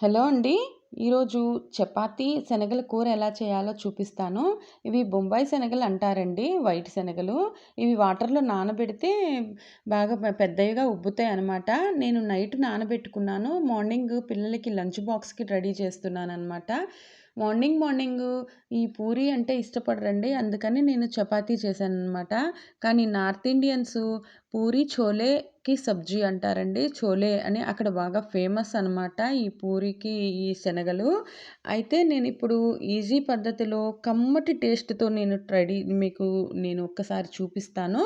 Hello అండి. ఈరోజు చపాతి శనగల కూర ఎలా చేయాలో చూపిస్తాను. ఇవి బొంబాయి శనగలు అంటారండి వైట్ శనగలు. ఇవి వాటర్లో నానబెడితే బాగా పెద్దవిగా ఉబ్బుతాయి అనమాట నేను నైట్ నానబెట్టుకున్నాను. మార్నింగ్ పిల్లలకి లంచ్ బాక్స్కి రెడీ చేస్తున్నాను అనమాట మార్నింగ్ మార్నింగ్ ఈ పూరి అంటే ఇష్టపడరండి. అందుకని నేను చపాతీ చేశాను అనమాట కానీ నార్త్ ఇండియన్స్ పూరి చోలేకి సబ్జీ అంటారండి. చోలే అని అక్కడ బాగా ఫేమస్ అనమాట ఈ పూరికి ఈ శనగలు. అయితే నేను ఇప్పుడు ఈజీ పద్ధతిలో కమ్మటి టేస్ట్తో నేను ట్రెడీ మీకు నేను ఒక్కసారి చూపిస్తాను.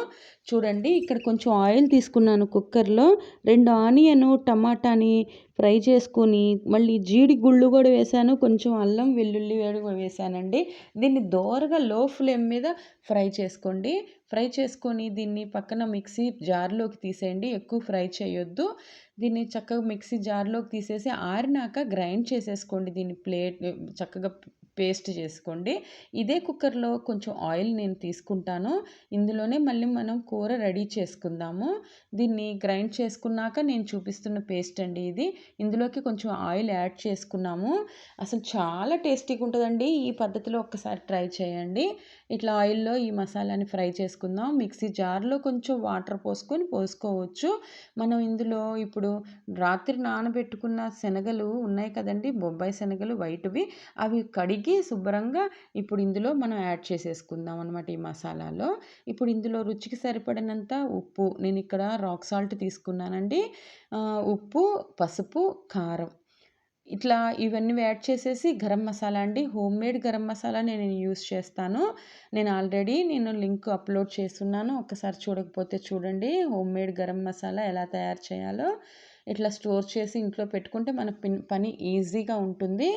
చూడండి ఇక్కడ కొంచెం ఆయిల్ తీసుకున్నాను కుక్కర్లో. రెండు ఆనియన్ టమాటాని ఫ్రై చేసుకొని మళ్ళీ జీడి గుళ్ళు కూడా వేసాను కొంచెం అల్లం వెల్లుల్లి కూడా వేసానండి. దీన్ని దోరగా లో ఫ్లేమ్ మీద ఫ్రై చేసుకోండి. ఫ్రై చేసుకొని దీన్ని పక్కన మిక్సీ జార్లోకి తీసేయండి. ఎక్కువ ఫ్రై చేయొద్దు. దీన్ని చక్కగా మిక్సీ జార్లోకి తీసేసి ఆరినాక గ్రైండ్ చేసేసుకోండి దీన్ని ప్లేట్ చక్కగా పేస్ట్ చేసుకోండి. ఇదే కుక్కర్లో కొంచెం ఆయిల్ నేను తీసుకుంటాను. ఇందులోనే మళ్ళీ మనం కూర రెడీ చేసుకుందాము. దీన్ని గ్రైండ్ చేసుకున్నాక నేను చూపిస్తున్న పేస్ట్ అండి ఇది. ఇందులోకి కొంచెం ఆయిల్ యాడ్ చేసుకున్నాము. అసలు చాలా టేస్టీగా ఉంటుందండి. ఈ పద్ధతిలో ఒక్కసారి ట్రై చేయండి. ఇట్లా ఆయిల్లో ఈ మసాలాని ఫ్రై చేసుకుందాం. మిక్సీ జార్లో కొంచెం వాటర్ పోసుకొని పోసుకోవచ్చు. మనం ఇందులో ఇప్పుడు రాత్రి నానబెట్టుకున్న శనగలు ఉన్నాయి కదండి. బొబ్బాయి శనగలు వైట్వి అవి కడిగి కడిగి శుభ్రంగా ఇప్పుడు ఇందులో మనం యాడ్ చేసేసుకుందాం అనమాట ఈ మసాలాలో. ఇప్పుడు ఇందులో రుచికి సరిపడినంత ఉప్పు నేను ఇక్కడ రాక్ సాల్ట్ తీసుకున్నానండి. ఉప్పు పసుపు కారం. ఇట్లా ఇవన్నీ యాడ్ చేసేసి గరం మసాలా అండి. హోమ్ మేడ్ గరం మసాలా నేను యూస్ చేస్తాను. నేను ఆల్రెడీ నేను లింక్ అప్లోడ్ చేస్తున్నాను. ఒకసారి చూడకపోతే చూడండి హోమ్ మేడ్ గరం మసాలా ఎలా తయారు చేయాలో. ఇట్లా స్టోర్ చేసి ఇంట్లో పెట్టుకుంటే మన పని ఈజీగా ఉంటుంది.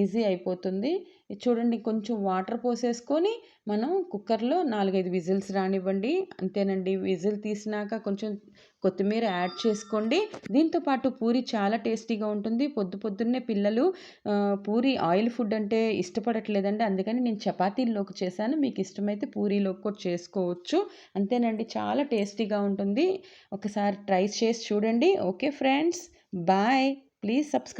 ఈజీ అయిపోతుంది. చూడండి కొంచెం వాటర్ పోసేసుకొని మనం కుక్కర్లో నాలుగైదు విజిల్స్ రానివ్వండి. అంతేనండి విజిల్ తీసినాక కొంచెం కొత్తిమీర యాడ్ చేసుకోండి. దీంతోపాటు పూరి చాలా టేస్టీగా ఉంటుంది. పొద్దు పొద్దున్నే పిల్లలు పూరి ఆయిల్ ఫుడ్ అంటే ఇష్టపడట్లేదండి. అందుకని నేను చపాతీల్లోకి చేశాను. మీకు ఇష్టమైతే పూరీలోకి కూడా చేసుకోవచ్చు. అంతేనండి చాలా టేస్టీగా ఉంటుంది. ఒకసారి ట్రై చేసి చూడండి. Okay friends bye. Please subscribe